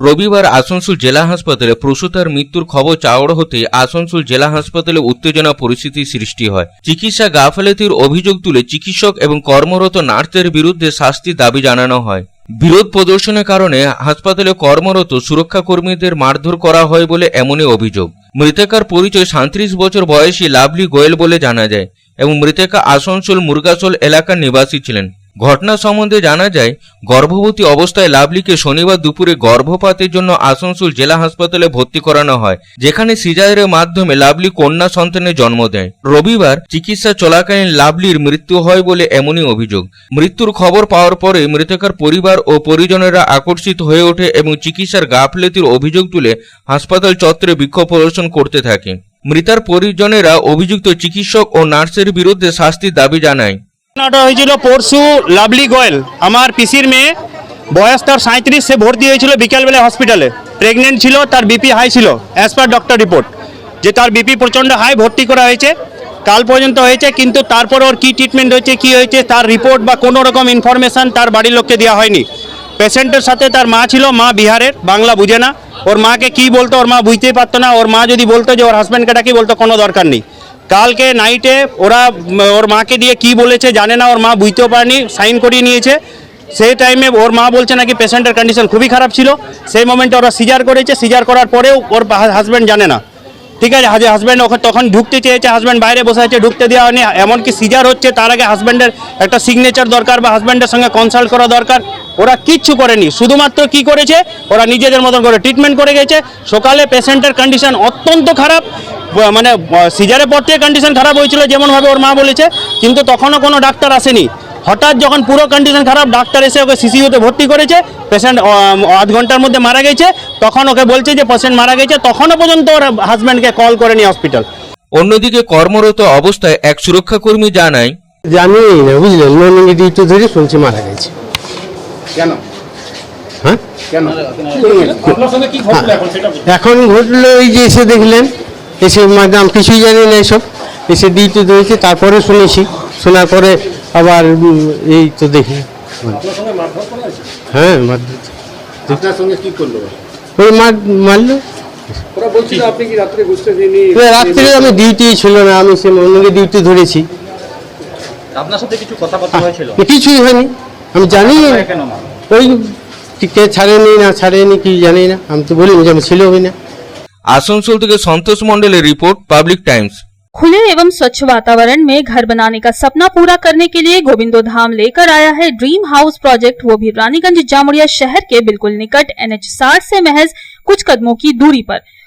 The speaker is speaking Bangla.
রবিবার আসানসোল জেলা হাসপাতালে প্রসূতার মৃত্যুর খবর চাওড় হতে আসানসোল জেলা হাসপাতালে উত্তেজনা পরিস্থিতি সৃষ্টি হয়। চিকিৎসা গাফালতির অভিযোগ তুলে চিকিৎসক এবং কর্মরত নার্সের বিরুদ্ধে শাস্তির দাবি জানানো হয়। বিরোধ প্রদর্শনের কারণে হাসপাতালে কর্মরত সুরক্ষা কর্মীদের মারধর করা হয় বলে এমনই অভিযোগ। মৃতকার পরিচয় সাঁত্রিশ বছর বয়সী লাভলি গোয়েল বলে জানা যায় এবং মৃতকা আসানসোল মুরগাসোল এলাকার নিবাসী ছিলেন। ঘটনা সম্বন্ধে জানা যায়, গর্ভবতী অবস্থায় লাভলিকে শনিবার দুপুরে গর্ভপাতের জন্য আসানসোল জেলা হাসপাতালে ভর্তি করানো হয়, যেখানে সিজারের মাধ্যমে লাভলি কন্যা সন্তানের জন্ম দেয়। রবিবার চিকিৎসা চলাকালীন লাভলির মৃত্যু হয় বলে এমনই অভিযোগ। মৃত্যুর খবর পাওয়ার পরে মৃতকার পরিবার ও পরিজনেরা আকর্ষিত হয়ে ওঠে এবং চিকিৎসার গাফলেতির অভিযোগ তুলে হাসপাতাল চত্বরে বিক্ষোভ প্রদর্শন করতে থাকে। মৃতার পরিজনেরা অভিযুক্ত চিকিৎসক ও নার্সের বিরুদ্ধে শাস্তির দাবি জানায়। ঘটনাটা হয়েছিল পরশু লাভলি গোয়েল, আমার পিসির মেয়ে। বয়স তার সাঁত্রিশ সে ভর্তি হয়েছিল বিকালবেলা হসপিটালে। প্রেগনেন্ট ছিল, তার বিপি হাই ছিল অ্যাজ পার ডক্টর রিপোর্ট যে তার বিপি প্রচণ্ড হাই ভর্তি করা হয়েছে, কাল পর্যন্ত হয়েছে, কিন্তু তারপর ওর কী ট্রিটমেন্ট হয়েছে, কী হয়েছে, তার রিপোর্ট বা কোনো রকম ইনফরমেশান তার বাড়ির লোককে দেওয়া হয়নি। পেশেন্টের সাথে তার মা ছিল, মা বিহারের, বাংলা বুঝে না। ওর মাকে কি বলতো, ওর মা বুঝতেই পারতো না। ওর মা যদি বলতো যে, ওর হাজব্যান্ডকে ডাকি, বলতো কোনো দরকার নেই। কালকে নাইটে ওরা, ওর মাকে দিয়ে কি বলেছে জানে না, ওর মা বুঝতেও পারেনি, সাইন করিয়ে নিয়েছে। সেই টাইমে ওর মা বলছে নাকি পেশেন্টের কন্ডিশন খুবই খারাপ ছিল। সেই মোমেন্টে ওরা সিজার করেছে সিজার করার পরেও ওর হাজব্যান্ড জানে না। ঠিক আছে হাজব্যান্ড ওখানে তখন ঢুকতে চেয়েছে হাজব্যান্ড বাইরে বসে আছে, ঢুকতে দেওয়া হয়নি। এমনকি সিজার হচ্ছে, তার আগে হাজব্যান্ডের একটা সিগনেচার দরকার বা হাজব্যান্ডের সঙ্গে কনসাল্ট করা দরকার। ওরা কিচ্ছু করেনি। শুধুমাত্র কি করেছে? ওরা নিজেদের মতন করে ট্রিটমেন্ট করে গেছে। সকালে পেশেন্টের কন্ডিশন অত্যন্ত খারাপ। মানে সিজারের পর থেকে কন্ডিশন খারাপ হয়েছিল যেমনভাবে ওর মা বলেছে। কিন্তু তখনও কোনো ডাক্তার আসেনি। হঠাৎ যখন পুরো কন্ডিশন খারাপ ডাক্তার এসে ওকে সিসিউতে ভর্তি করেছে। পেশেন্ট আধ ঘণ্টার মধ্যে মারা গেছে। তখন ওকে বলছে যে পেশেন্ট মারা গেছে। তখনও পর্যন্ত ওর হাজব্যান্ডকে কল করেনি হসপিটাল অন্যদিকে কর্মরত অবস্থায় এক সুরক্ষাকর্মী জানায় জানি না বুঝলেন? ধরে শুনছি মারা গেছে। কেন? হ্যাঁ? ঘটলো এখন ঘটলো এই যে এসে দেখলেন এসে মাদাম কিছুই জানি না এসব। এসে ডিউটি ধরেছে তারপরে শুনেছি। শোনার পরে আবার এই তো দেখি। হ্যাঁ? ওই মার মারলো। রাত্রে আমি ডিউটি ছিল না আমি সে মর্নিংয়ে ডিউটি ধরেছি। আপনার সাথে কিছু কথাবার্তা হয়েছিল? কিছুই হয়নি। আমি জানি না কেন ওই কে ছাড়েনি না ছাড়েনি কি জানি না আমি তো বলিনি যে আমি ছিলই না আসানসোল থেকে সন্তোষ মন্ডলের রিপোর্ট পাবলিক টাইমস खुले एवं स्वच्छ वातावरण में घर बनाने का सपना पूरा करने के लिए गोविंदो धाम लेकर आया है ड्रीम हाउस प्रोजेक्ट वो भी रानीगंज जामुड़िया शहर के बिल्कुल निकट एनएच साठ से महज कुछ कदमों की दूरी पर